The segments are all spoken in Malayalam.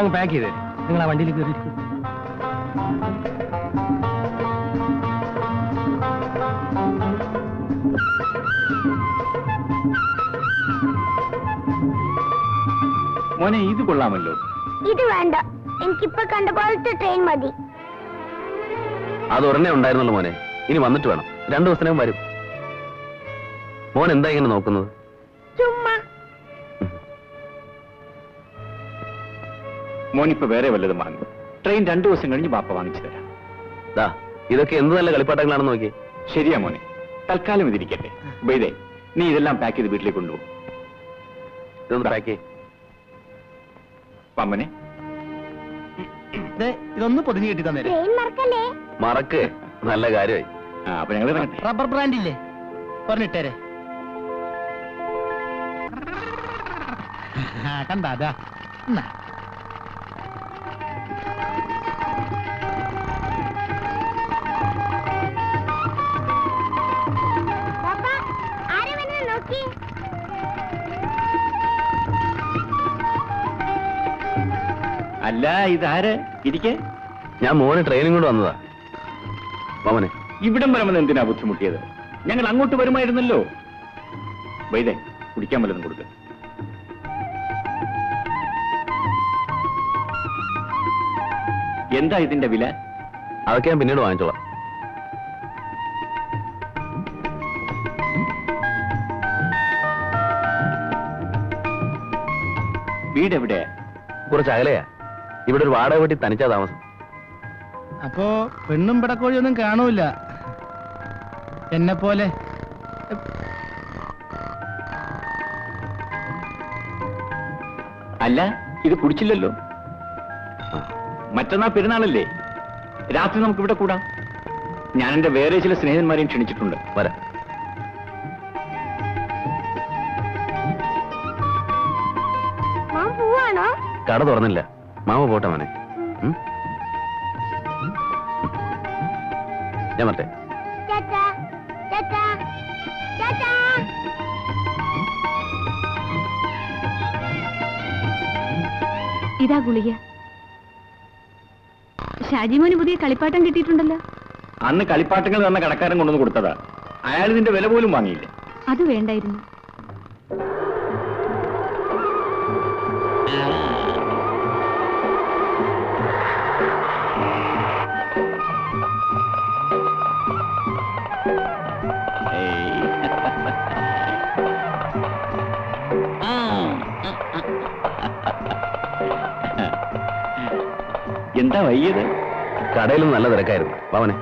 ഇതങ്ങ് പാക്ക് ചെയ്തേ. നിങ്ങൾ ആ വണ്ടിയിൽ കയറി മോനെ ഇത് കൊള്ളാമല്ലോ. ഇത് വേണ്ട. എനിക്കിപ്പോ കണ്ട പോലത്തെ ട്രെയിൻ മതി. അത് ഉടനെ ഉണ്ടായിരുന്നല്ലോ മോനെ. ഇനി വന്നിട്ട് വേണം. രണ്ടു ദിവസത്തിനകം വരും. മോൻ എന്താ ഇങ്ങനെ നോക്കുന്നത്? മോനിപ്പോ വേറെ വല്ലതും വാങ്ങും. ട്രെയിൻ രണ്ടു ദിവസം കഴിഞ്ഞ് ബാപ്പ വാങ്ങിച്ചു തരാം. ദാ ഇതൊക്കെ എന്ത് നല്ല കളിപ്പാട്ടങ്ങളാണെന്ന് നോക്കി. ശരിയാ മോനെ. തൽക്കാലം ഇതിരിക്കട്ടെ. ബൈദേ നീ ഇതെല്ലാം പാക്ക് ചെയ്ത് വീട്ടിലേക്ക് കൊണ്ടുപോകും ഇതൊന്ന് പാക്ക് പമ്മനെ ഇതൊന്ന് പൊതിഞ്ഞു കെട്ടി മറക്ക്. നല്ല കാര്യമായി. അപ്പൊ ഞങ്ങൾ റബ്ബർ ബ്രാൻഡ് ഇല്ലേ? പറഞ്ഞിട്ടേരെ. കണ്ടാ അല്ല ഇതാര്? ഇരിക്കേ. ഞാൻ മോനെ ട്രെയിനും കൊണ്ട് വന്നതാ. മോനെ. ഇവിടം വരെ വന്ന് എന്തിനാ ബുദ്ധിമുട്ടിയത്? ഞങ്ങൾ അങ്ങോട്ട് വരുമായിരുന്നല്ലോ. വൈദേ കുടിക്കാൻ വല്ലതും കൊടുക്ക. എന്താ ഇതിന്റെ വില? അതൊക്കെ ഞാൻ പിന്നീട് വാങ്ങിച്ചോളാം. വീട് എവിടെയാ കുറച്ച് അകലെയാ. ഇവിടെ ഒരു വാടക വീട്ടിൽ തനിച്ചാ താമസം. അപ്പോ പെണ്ണും പിടക്കോഴിയൊന്നും കാണൂല. എന്നെ പോലെ അല്ല ഇത് കുടിച്ചില്ലല്ലോ. മറ്റന്നാ പെരുന്നാളല്ലേ? രാത്രി നമുക്ക് ഇവിടെ കൂടാം. ഞാൻ എന്റെ വേറെ ചില സ്നേഹിതന്മാരെയും ക്ഷണിച്ചിട്ടുണ്ട്. വരാം. കട തുറന്നില്ല. മാമ പോട്ടെ മോനെ? ഞാൻ മറ്റേ ഇതാ ഗുളിക. ഷാജിമോന് പുതിയ കളിപ്പാട്ടം കിട്ടിയിട്ടുണ്ടല്ലോ. അന്ന് കളിപ്പാട്ടങ്ങൾ തന്ന കടക്കാരൻ കൊണ്ടുവന്ന് കൊടുത്തതാ. അയാൾ ഇതിന്റെ വില പോലും വാങ്ങിയില്ല. അത് വേണ്ടായിരുന്നു. എന്താ വയ്യത് കടയിലും നല്ല തിരക്കായിരുന്നു. പവനെ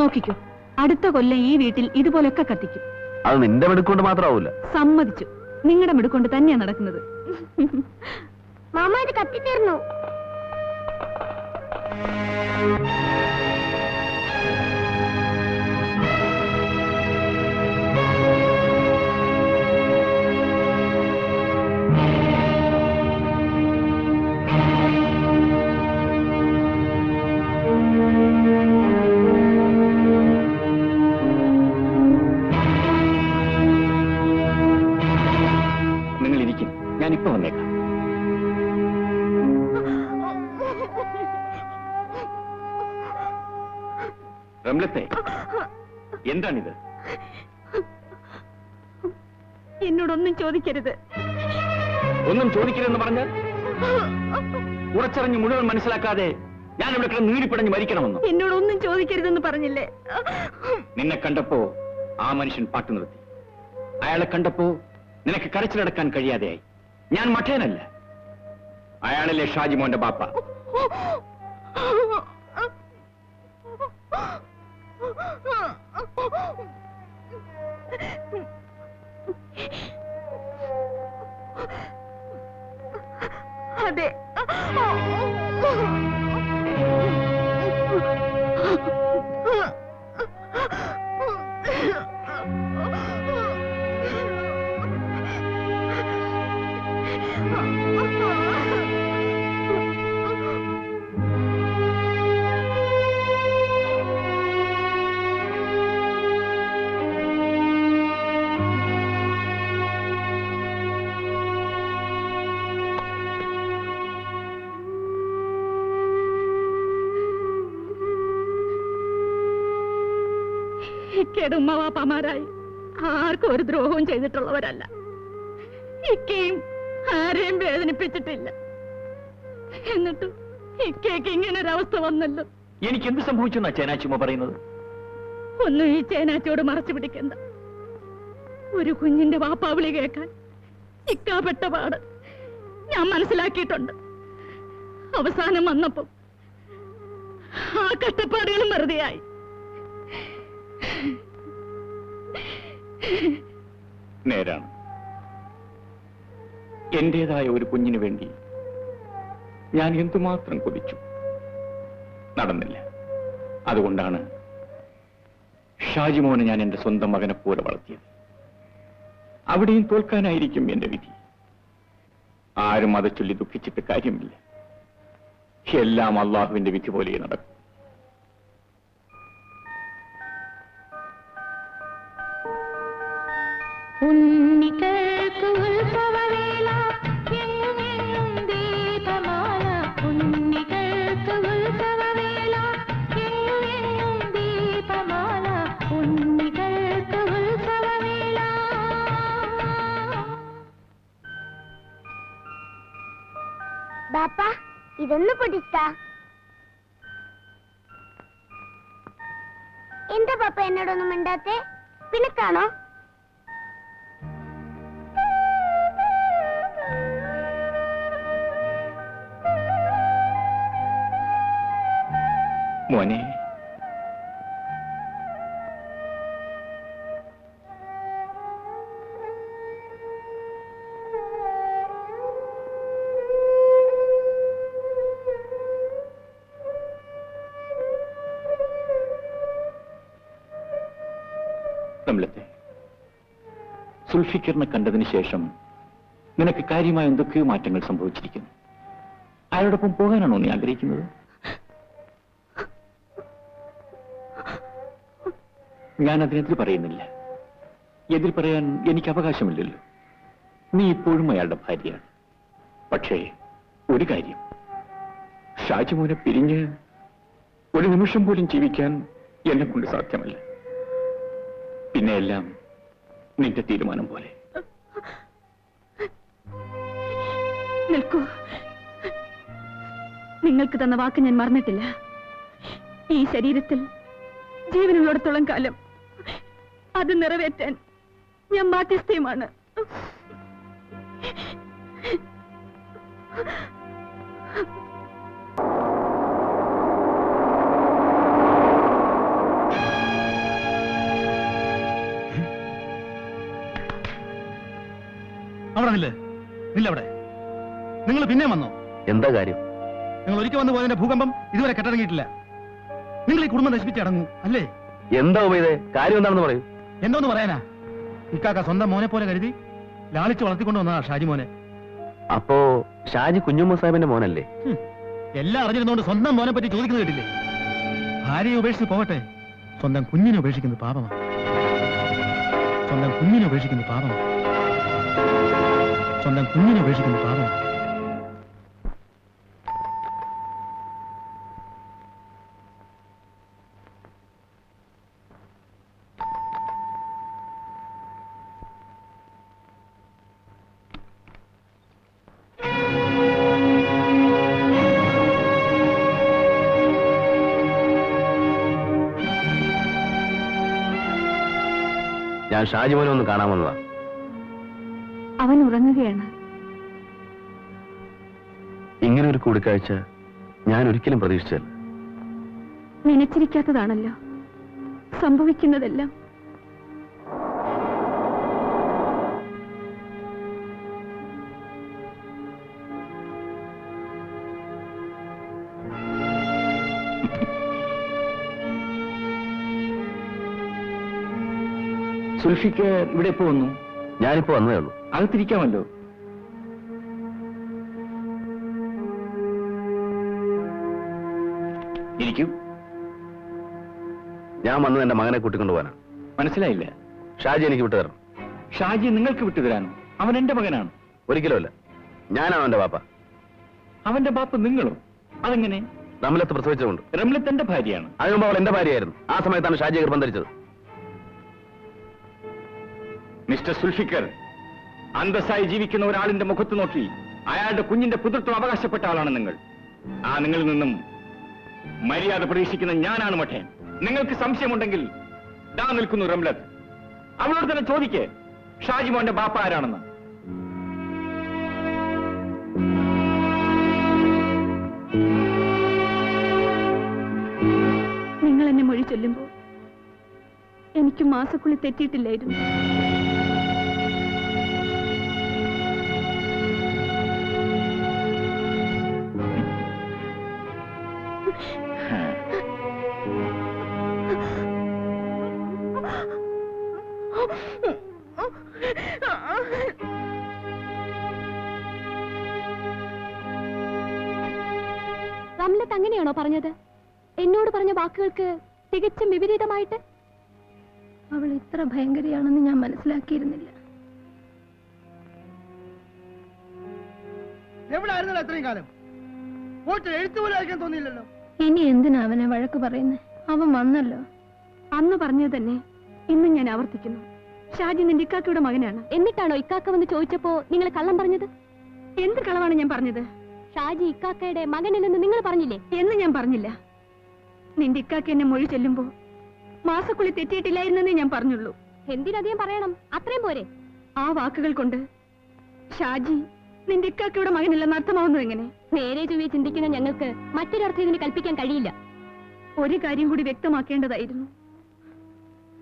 നോക്കിക്കോ. അടുത്ത കൊല്ലം ഈ വീട്ടിൽ ഇതുപോലൊക്കെ കത്തിക്കും. അത് നിന്റെ മെടുക്കൊണ്ട് മാത്രമാവൂല. സമ്മതിച്ചു. നിങ്ങളുടെ മിടുക്കൊണ്ട് തന്നെയാ നടക്കുന്നത്. മാമ ഇത് കത്തിത്തീർന്നു റംലത്തെ എന്താണിത്? എന്നോടൊന്നും ചോദിക്കരുത്. ഒന്നും ചോദിക്കരുതെന്ന് പറഞ്ഞ് ഉറച്ചറിഞ്ഞ് മുഴുവൻ മനസ്സിലാക്കാതെ ഞാൻ ഇവിടെ കിടന്ന് നീടിപ്പിടഞ്ഞ് മരിക്കണമെന്ന്? എന്നോടൊന്നും ചോദിക്കരുതെന്ന് പറഞ്ഞില്ലേ? നിന്നെ കണ്ടപ്പോ ആ മനുഷ്യൻ പാട്ട് നിർത്തി. അയാളെ കണ്ടപ്പോ നിനക്ക് കരച്ചിലടക്കാൻ കഴിയാതെയായി. ഞാൻ മഠേനല്ല. അയാളല്ലേ ഷാജിമോന്റെ ബാപ്പ. അതെ ഇക്കയുടെ ഉമ്മവാപ്പമാരായി. ആർക്കും ഒരു ദ്രോഹവും ചെയ്തിട്ടുള്ളവരല്ല. ഇക്കയും ആരെയും വേദനിപ്പിച്ചിട്ടില്ല. എന്നിട്ടും ഇക്കയ്ക്ക് ഇങ്ങനെ ഒരവസ്ഥ വന്നല്ലോ. എനിക്ക് എന്ത് സംഭവിച്ചു ചേനാച്ചുമ്മ പറയുന്നത്? ഒന്നും ഈ ചേനാച്ചോട് മറച്ചു പിടിക്കണ്ട. ഒരു കുഞ്ഞിന്റെ വാപ്പാവിളി കേൾക്കാൻ ഇക്കാപ്പെട്ട പാട് ഞാൻ മനസ്സിലാക്കിയിട്ടുണ്ട്. അവസാനം വന്നപ്പം ആ കഷ്ടപ്പാടുകളും വെറുതെയായി. നേരാണ്. എന്റേതായ ഒരു കുഞ്ഞിനു വേണ്ടി ഞാൻ എന്തുമാത്രം കൊതിച്ചു? നടന്നില്ല. അതുകൊണ്ടാണ് ഷാജിമോനെ ഞാൻ എന്റെ സ്വന്തം മകനെ പോലെ വളർത്തിയത്. അവിടെയും തോൽക്കാനായിരിക്കും എന്റെ വിധി. ആരും അത് ചൊല്ലി ദുഃഖിച്ചിട്ട് കാര്യമില്ല. എല്ലാം അള്ളാഹുവിന്റെ വിധി പോലെ നടക്കും. ഉണ്ണികൾക്ക് ഉത്സവവേള എങ്ങുമെങ്ങും ദീപമാല. ഉണ്ണികൾക്ക് ഉത്സവവേള എങ്ങുമെങ്ങും ദീപമാല. ഉണ്ണികൾക്ക് ഉത്സവവേള ബാപ്പ ഇതൊന്ന് പിടിച്ചാ. എന്താ പാപ്പ എന്നോടൊന്നും മിണ്ടാത്തെ? പിണക്കാണോ കമലത്തെ സുൽഫിക്കറിനെ കണ്ടതിന് ശേഷം നിനക്ക് കാര്യമായ എന്തൊക്കെയോ മാറ്റങ്ങൾ സംഭവിച്ചിരിക്കുന്നു. അയാളോടൊപ്പം പോകാനാണോ നീ ആഗ്രഹിക്കുന്നത്? ഞാൻ അതിനെതിര് പറയുന്നില്ല. എതിർ പറയാൻ എനിക്ക് അവകാശമില്ലല്ലോ. നീ ഇപ്പോഴും അയാളുടെ ഭാര്യയാണ്. പക്ഷേ ഒരു കാര്യം. ഷാജിമോനെ പിരിഞ്ഞ് ഒരു നിമിഷം പോലും ജീവിക്കാൻ എന്നെ കൊണ്ട് സാധ്യമല്ല. പിന്നെ എല്ലാം നിന്റെ തീരുമാനം പോലെ. നിൽക്കൂ. നിങ്ങൾക്ക് തന്ന വാക്ക് ഞാൻ മറന്നിട്ടില്ല. ഈ ശരീരത്തിൽ ജീവനുള്ളിടത്തോളം കാലം അത് നിറവേറ്റാൻ ഞാൻ ബാധ്യസ്ഥയുമാണ്. അവിടെ നില്ലവിടെ. നിങ്ങൾ പിന്നെ വന്നോ? എന്താ കാര്യം? നിങ്ങൾ ഒരിക്കൽ വന്നു പോയതിന്റെ ഭൂകമ്പം ഇതുവരെ കെട്ടിറങ്ങിയിട്ടില്ല. നിങ്ങൾ ഈ കുടുംബം നശിപ്പിച്ചടങ്ങൂ അല്ലേ? എന്താ ഉപയോഗ കാര്യം എന്താണെന്ന് പറയൂ. എന്തോന്ന് പറയാനാ? ഇക്കാക്ക സ്വന്തം മോനെ പോലെ കരുതി ലാളിച്ച് വളർത്തിക്കൊണ്ട് വന്നതാ ഷാജി മോനെ. അപ്പോ ഷാജി കുഞ്ഞുമ്മ സാഹിബിന്റെ മോനല്ലേ? എല്ലാം അറിഞ്ഞിരുന്നോണ്ട് സ്വന്തം മോനെ പറ്റി ചോദിക്കുന്നത് കേട്ടില്ലേ? ഭാര്യയെ ഉപേക്ഷിച്ച് പോകട്ടെ. സ്വന്തം കുഞ്ഞിനെ ഉപേക്ഷിക്കുന്നത് പാപമാണ് സ്വന്തം കുഞ്ഞിനെ ഉപേക്ഷിക്കുന്നത് പാപമാണ് സ്വന്തം കുഞ്ഞിനെ ഉപേക്ഷിക്കുന്ന പാപം. ഞാൻ ഷാജിമോനെ ഒന്ന് കാണാൻ വന്നതാ അവൻ ഉറങ്ങുകയാണ്. ഇങ്ങനെ ഒരു കൂടിക്കാഴ്ച ഞാൻ ഒരിക്കലും പ്രതീക്ഷിച്ചല്ല നനച്ചിരിക്കാത്തതാണല്ലോ സംഭവിക്കുന്നതെല്ലാം. സുൽഫിക്ക് ഇവിടെ എപ്പോ വന്നു? ഞാനിപ്പോ വന്നതേ ഉള്ളൂ. അകത്തിരിക്കാമല്ലോ. ഇരിക്കൂ. ഞാൻ വന്നത് എന്റെ മകനെ കൂട്ടിക്കൊണ്ടു പോകാനാണ് മനസ്സിലായില്ല. ഷാജി എനിക്ക് വിട്ടു തരണം. ഷാജി നിങ്ങൾക്ക് വിട്ടു തരാനോ? അവൻ എന്റെ മകനാണ്. ഒരിക്കലുമല്ല. ഞാനാണ് അവന്റെ ബാപ്പ. അവന്റെ ബാപ്പ നിങ്ങളും? അതെങ്ങനെ? റംലത്ത് പ്രസവിച്ചതുകൊണ്ട്. രമലത്ത് എന്റെ ഭാര്യയാണ്. അതിനു അവൾ എന്റെ ഭാര്യയായിരുന്നു. ആ സമയത്താണ് ഷാജി ഗർഭം ധരിച്ചത് മിസ്റ്റർ സുൽഫിക്കർ അന്തസ്സായി ജീവിക്കുന്ന ഒരാളിന്റെ മുഖത്ത് നോക്കി അയാളുടെ കുഞ്ഞിന്റെ പുതൃത്വം അവകാശപ്പെട്ട ആളാണ് നിങ്ങൾ. ആ നിങ്ങളിൽ നിന്നും മര്യാദ പ്രതീക്ഷിക്കുന്ന ഞാനാണ് മഠേൻ. നിങ്ങൾക്ക് സംശയമുണ്ടെങ്കിൽ ദാ നിൽക്കുന്നു റംലത്ത്. അവളോട് തന്നെ ചോദിക്കേ ഷാജിമോന്റെ ബാപ്പ ആരാണെന്ന്. നിങ്ങൾ എന്നെ മൊഴി ചൊല്ലുമ്പോൾ എനിക്ക് മാസക്കുള്ളി തെറ്റിയിട്ടില്ലായിരുന്നു. റംലത്ത് പറഞ്ഞത്? എന്നോട് പറഞ്ഞ വാക്കുകൾക്ക് തികച്ചും വിപരീതമായിട്ട്? അവൾ ഇത്ര ഭയങ്കരയാണെന്ന് ഞാൻ മനസ്സിലാക്കിയിരുന്നില്ല. എവിടായിരുന്നല്ലോ അത്രയും കാലം? പോയിട്ട് എഴുത്തു പോലും അയക്കാൻ തോന്നിയില്ലല്ലോ. ഇനി എന്തിനാ അവനെ വഴക്ക് പറയുന്നത് അവൻ വന്നല്ലോ. അന്ന് പറഞ്ഞത് തന്നെ ഇന്ന് ഞാൻ ആവർത്തിക്കുന്നു. ഷാജി നിന്റെ ഇക്കാക്കയുടെ മകനാണ്. എന്നിട്ടാണോ ഇക്കാക്ക വന്ന് ചോദിച്ചപ്പോ നിങ്ങൾ കള്ളം പറഞ്ഞത്? എന്ത് കളവാണ് ഞാൻ പറഞ്ഞത്? ഷാജി ഇക്കാക്കയുടെ മകനല്ലെന്ന് നിങ്ങൾ പറഞ്ഞില്ലേ? എന്ന് ഞാൻ പറഞ്ഞില്ല. നിന്റെ ഇക്കാക്ക എന്നെ മൊഴി ചെല്ലുമ്പോ മാസക്കുള്ളി തെറ്റിയിട്ടില്ലായിരുന്നെന്നേ ഞാൻ പറഞ്ഞുള്ളൂ. എന്തിനധികം പറയണം? അത്രയും പോരെ. ആ വാക്കുകൾ കൊണ്ട് ഷാജി നിന്റെ ഇക്കാക്കയുടെ മകനില്ലെന്ന് അർത്ഥമാവുന്നത് എങ്ങനെ? നേരെ ചൊവ്വേ ചിന്തിക്കുന്ന ഞങ്ങൾക്ക് മറ്റൊരർത്ഥം ഇതിന് കൽപ്പിക്കാൻ കഴിയില്ല. ഒരു കാര്യം കൂടി വ്യക്തമാക്കേണ്ടതായിരുന്നു.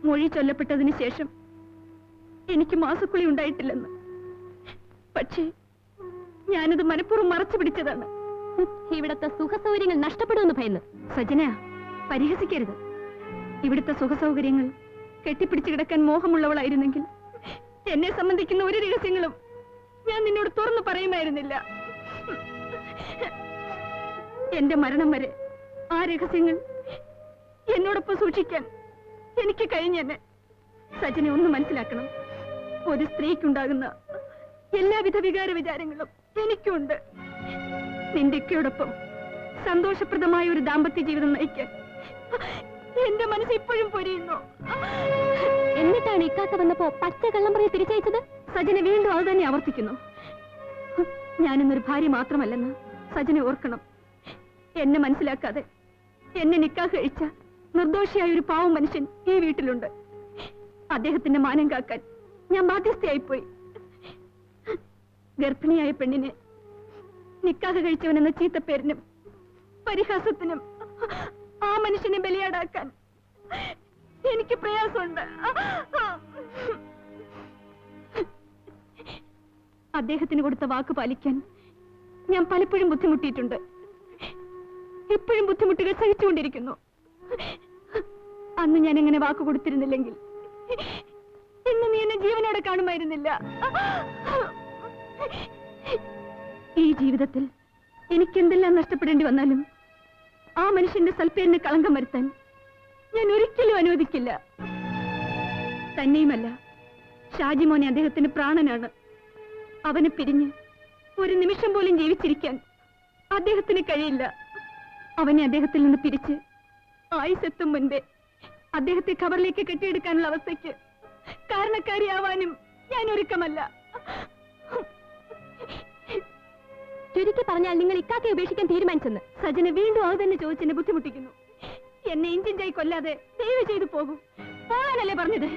മൊഴി ചൊല്ലപ്പെട്ടതിന് ശേഷം എനിക്ക് മാസക്കുളി ഉണ്ടായിട്ടില്ലെന്ന്. പക്ഷേ ഞാനത് മനഃപൂർവം മറച്ചു പിടിച്ചതാണ്. ഇവിടത്തെ സുഖസൗകര്യങ്ങൾ നഷ്ടപ്പെടുമെന്ന് ഭയന്ന്. സജന പരിഹസിക്കരുത്. ഇവിടുത്തെ സുഖസൗകര്യങ്ങൾ കെട്ടിപ്പിടിച്ചു കിടക്കാൻ മോഹമുള്ളവളായിരുന്നെങ്കിൽ എന്നെ സംബന്ധിക്കുന്ന ഒരു രഹസ്യങ്ങളും ഞാൻ നിന്നോട് തുറന്നു പറയുമായിരുന്നില്ല. എന്റെ മരണം വരെ ആ രഹസ്യങ്ങൾ എന്നോടൊപ്പം സൂക്ഷിക്കാൻ എനിക്ക് കഴിഞ്ഞെന്നെ. സജനെ ഒന്ന് മനസ്സിലാക്കണം. ഒരു സ്ത്രീക്കുണ്ടാകുന്ന എല്ലാവിധ വികാര വിചാരങ്ങളും എനിക്കുണ്ട്. നിന്റെയൊക്കെയോടൊപ്പം സന്തോഷപ്രദമായ ഒരു ദാമ്പത്യ ജീവിതം നയിക്കാൻ എന്റെ മനസ്സ് ഇപ്പോഴും പൊരിയുന്നു. എന്നിട്ടാണ് ഇക്കാക്ക വന്നപ്പോ പച്ച കള്ളം പറഞ്ഞ് തിരിച്ചയച്ചത്? സജന വീണ്ടും അത് തന്നെ ആവർത്തിക്കുന്നു. ഞാനിന്നൊരു ഭാര്യ മാത്രമല്ലെന്ന് സജന ഓർക്കണം. എന്നെ മനസ്സിലാക്കാതെ എന്നെ നിക്കാഹ് കഴിച്ച നിർദോഷിയായ ഒരു പാവം മനുഷ്യൻ ഈ വീട്ടിലുണ്ട്. അദ്ദേഹത്തിന്റെ മാനം കാക്കാൻ ഞാൻ ബാധ്യസ്ഥയായിപ്പോയി. ഗർഭിണിയായ പെണ്ണിനെ നിക്കാഹ് കഴിച്ചവനെന്ന ചീത്തപ്പേരിനും പരിഹാസത്തിനും ആ മനുഷ്യനെ ബലിയാടാക്കാൻ എനിക്ക് പ്രയാസമുണ്ട്. അദ്ദേഹത്തിന് കൊടുത്ത വാക്ക് പാലിക്കാൻ ഞാൻ പലപ്പോഴും ബുദ്ധിമുട്ടിയിട്ടുണ്ട്. ഇപ്പോഴും ബുദ്ധിമുട്ടുകൾ സഹിച്ചുകൊണ്ടിരിക്കുന്നു. അന്ന് ഞാൻ എങ്ങനെ വാക്ക് കൊടുത്തിരുന്നില്ലെങ്കിൽ ഇന്ന് നീ എന്നെ ജീവനോടെ കാണുമായിരുന്നില്ല. ഈ ജീവിതത്തിൽ എനിക്ക് എന്തെല്ലാം നഷ്ടപ്പെടേണ്ടി വന്നാലും ആ മനുഷ്യന്റെ സൽപ്പേരിന് കളങ്കം വരുത്താൻ ഞാൻ ഒരിക്കലും അനുവദിക്കില്ല. തന്നെയുമല്ല ഷാജിമോനെ അദ്ദേഹത്തിന് പ്രാണനാണ്. അവനെ പിരിഞ്ഞ് ഒരു നിമിഷം പോലും ജീവിച്ചിരിക്കാൻ അദ്ദേഹത്തിന് കഴിയില്ല. അവനെ അദ്ദേഹത്തിൽ നിന്ന് പിരിച്ച് ആയുസെത്തും മുൻപേ അദ്ദേഹത്തെ ഖബറിലേക്ക് കെട്ടിയെടുക്കാനുള്ള അവസ്ഥയ്ക്ക് കാരണക്കാരിയാവാനും ഞാൻ ഒരുക്കമല്ല. ചുരുക്കി പറഞ്ഞാൽ നിങ്ങൾ ഇക്കാക്കെ ഉപേക്ഷിക്കാൻ തീരുമാനിച്ചെന്ന്. സജന വീണ്ടും അത് തന്നെ ചോദിച്ചെന്നെ ബുദ്ധിമുട്ടിക്കുന്നു. എന്നെ ഇഞ്ചിഞ്ചായി കൊല്ലാതെ ദയവ് ചെയ്തു പോകും. പോകാനല്ലേ പറഞ്ഞത്?